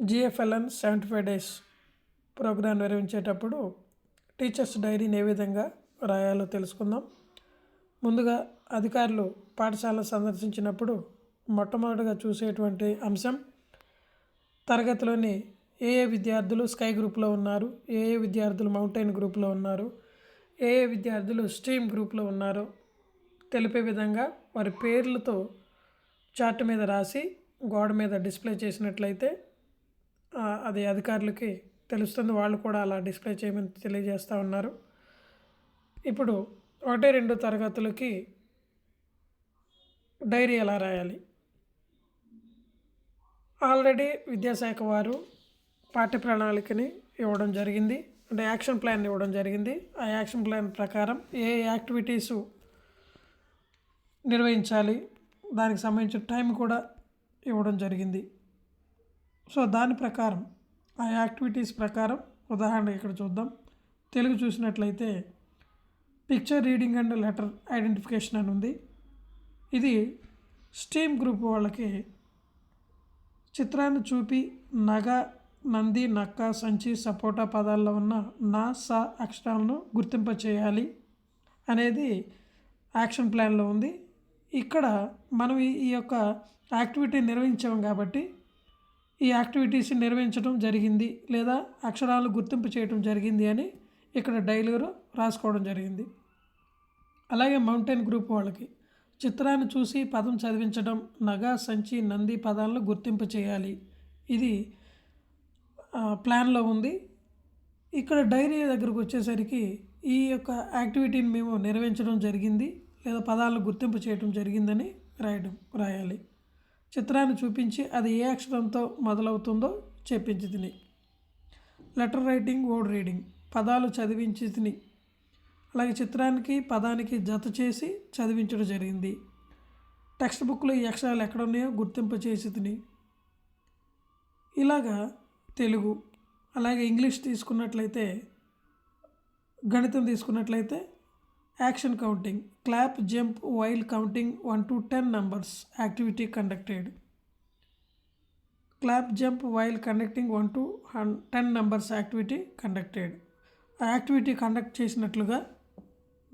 GFLN seventy five days program నిర్వహించేటప్పుడు teachers డైరీని ఏ విధంగా రాయాలో తెలుసుకుందాం. ముందుగా అధికారులు పాఠశాల సందర్శించినప్పుడు మొట్టమొదటిగా చూసేటువంటి అంశం తరగతిలోని ఏ ఏ విద్యార్థులు స్కై గ్రూప్లో ఉన్నారు ఏ ఏ విద్యార్థులు మౌంటైన్ గ్రూప్లో ఉన్నారు ఏ ఏ విద్యార్థులు స్ట్రీమ్ గ్రూప్లో ఉన్నారో తెలిపే విధంగా వారి పేర్లతో చార్ట్ మీద రాసి గోడ మీద డిస్ప్లే చేసినట్లయితే అది అధికారులకి తెలుస్తుంది. వాళ్ళు కూడా అలా డిస్ప్లే చేయమని తెలియజేస్తూ ఉన్నారు. ఇప్పుడు ఒకటి రెండు తరగతులకి డైరీ ఎలా రాయాలి? ఆల్రెడీ విద్యాశాఖ వారు పాఠ్య ప్రణాళికని ఇవ్వడం జరిగింది. అంటే యాక్షన్ ప్లాన్ ఇవ్వడం జరిగింది. ఆ యాక్షన్ ప్లాన్ ప్రకారం ఏ యాక్టివిటీస్ నిర్వహించాలి? దానికి సంబంధించిన టైం కూడా ఇవ్వడం జరిగింది. సో దాని ప్రకారం ఆ యాక్టివిటీస్ ప్రకారం ఉదాహరణ ఇక్కడ చూద్దాం. తెలుగు చూసినట్లయితే picture reading and letter identification అని ఉంది. ఇది స్టీమ్ గ్రూప్ వాళ్ళకి చిత్రాన్ని చూపి నగ నంది నక్క సంచి సపోటా పదాల్లో ఉన్న నా స అక్షరాలను గుర్తింప చేయాలి అనేది యాక్షన్ ప్లాన్లో ఉంది. ఇక్కడ మనం ఈ ఈ యొక్క యాక్టివిటీ నిర్వహించాం కాబట్టి ఈ యాక్టివిటీస్ నిర్వహించడం జరిగింది లేదా అక్షరాలు గుర్తింపు చేయడం జరిగింది అని ఇక్కడ డైలీలో రాసుకోవడం జరిగింది. అలాగే మౌంటైన్ గ్రూప్ వాళ్ళకి చిత్రాన్ని చూసి పదం చదివించడం నగ సంచి నంది పదాలను గుర్తింపు చేయాలి. ఇది ప్లాన్లో ఉంది. ఇక్కడ డైరీ దగ్గరకు వచ్చేసరికి ఈ యొక్క యాక్టివిటీని మేము నిర్వహించడం జరిగింది లేదా పదాలను గుర్తింపు చేయడం జరిగిందని రాయడం రాయాలి. చిత్రాన్ని చూపించి అది ఏ అక్షరంతో మొదలవుతుందో చెప్పించి తిని. Letter writing word reading. పదాలు చదివించి తిని. అలాగే చిత్రానికి పదానికి జత చేసి చదివించడం జరిగింది. టెక్స్ట్ బుక్లో ఈ అక్షరాలు ఎక్కడ ఉన్నాయో గుర్తింపు చేసి తిని. ఇలాగా తెలుగు అలాగే ఇంగ్లీష్ తీసుకున్నట్లయితే గణితం తీసుకున్నట్లయితే action counting clap jump while counting one to ten numbers activity conducted. Clap jump while conducting one to ten numbers activity conducted. ఆ యాక్టివిటీ కండక్ట్ చేసినట్లుగా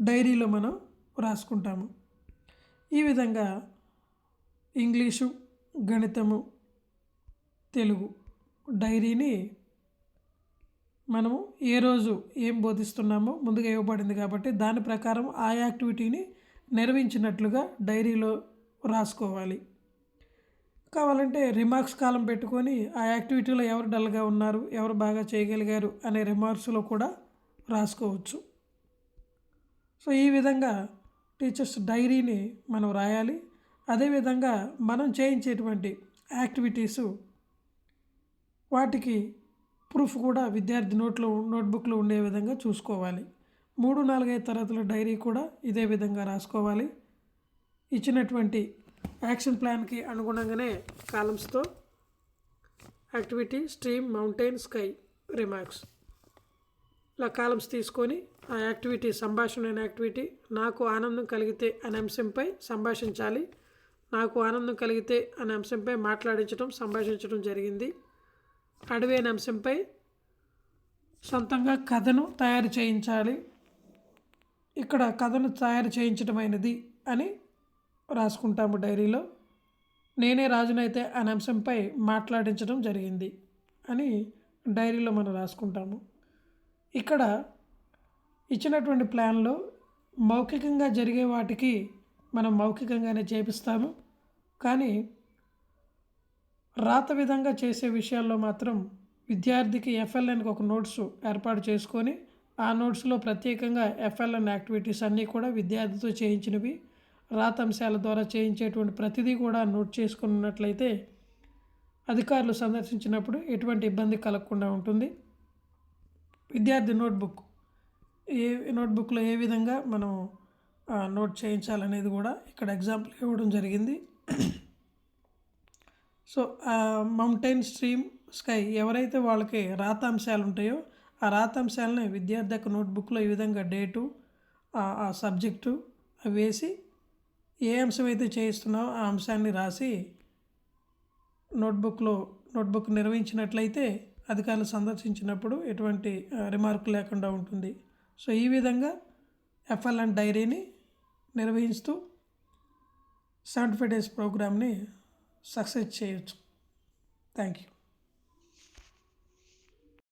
డైరీలో మనం రాసుకుంటాము. ఈ విధంగా ఇంగ్లీషు గణితము తెలుగు డైరీని మనము ఏ రోజు ఏం బోధిస్తున్నామో ముందుగా ఇవ్వబడింది కాబట్టి దాని ప్రకారం ఆ యాక్టివిటీని నిర్వహించినట్లుగా డైరీలో రాసుకోవాలి. కావాలంటే రిమార్క్స్ కాలం పెట్టుకొని ఆ యాక్టివిటీలో ఎవరు డల్గా ఉన్నారు ఎవరు బాగా చేయగలిగారు అనే రిమార్క్స్లో కూడా రాసుకోవచ్చు. సో ఈ విధంగా టీచర్స్ డైరీని మనం రాయాలి. అదేవిధంగా మనం చేయించేటువంటి యాక్టివిటీసు వాటికి ప్రూఫ్ కూడా విద్యార్థి నోట్లో నోట్బుక్లో ఉండే విధంగా చూసుకోవాలి. మూడు నాలుగైదు తరగతుల డైరీ కూడా ఇదే విధంగా రాసుకోవాలి. ఇచ్చినటువంటి యాక్షన్ ప్లాన్కి అనుగుణంగానే కాలమ్స్తో activity stream mountain sky remarks. ఇలా కాలమ్స్ తీసుకొని ఆ యాక్టివిటీ సంభాషణ అనే యాక్టివిటీ నాకు ఆనందం కలిగితే అనే అంశంపై సంభాషించాలి. నాకు ఆనందం కలిగితే అనే అంశంపై మాట్లాడించడం సంభాషించడం జరిగింది. అడవి అనే అంశంపై సొంతంగా కథను తయారు చేయించాలి. ఇక్కడ కథను తయారు చేయించడమైనది అని రాసుకుంటాము డైరీలో. నేనే రాజునైతే అనే అంశంపై మాట్లాడించడం జరిగింది అని డైరీలో మనం రాసుకుంటాము. ఇక్కడ ఇచ్చినటువంటి ప్లాన్లో మౌఖికంగా జరిగే వాటికి మనం మౌఖికంగానే చేపిస్తాము. కానీ రాత విధంగా చేసే విషయాల్లో మాత్రం విద్యార్థికి ఎఫ్ఎల్ఎన్కి ఒక నోట్స్ ఏర్పాటు చేసుకొని ఆ నోట్స్లో ప్రత్యేకంగా ఎఫ్ఎల్ఎన్ యాక్టివిటీస్ అన్నీ కూడా విద్యార్థితో చేయించినవి రాత అంశాల ద్వారా చేయించేటువంటి ప్రతిదీ కూడా నోట్ చేసుకున్నట్లయితే అధికారులు సందర్శించినప్పుడు ఎటువంటి ఇబ్బంది కలగకుండా ఉంటుంది. విద్యార్థి నోట్బుక్ ఏ నోట్బుక్లో ఏ విధంగా మనం నోట్ చేయించాలనేది కూడా ఇక్కడ ఎగ్జాంపుల్ ఇవ్వడం జరిగింది. సో మౌంటైన్ స్ట్రీమ్ స్కై ఎవరైతే వాళ్ళకి రాతాంశాలు ఉంటాయో ఆ రాతాంశాలని విద్యార్థి యొక్క నోట్బుక్లో ఈ విధంగా డేటు ఆ- సబ్జెక్టు అవి వేసి ఏ అంశం అయితే చేయిస్తున్నావో ఆ అంశాన్ని రాసి నోట్బుక్లో నోట్బుక్ నిర్వహించినట్లయితే అధికారులు సందర్శించినప్పుడు ఎటువంటి రిమార్క్ లేకుండా ఉంటుంది. సో ఈ విధంగా ఎఫ్ఎల్ఎన్ డైరీని నిర్వహిస్తూ సెవెంటీ ఫైవ్ డేస్ ప్రోగ్రామ్ని సక్సెస్ చేయొచ్చు థ్యాంక్ యూ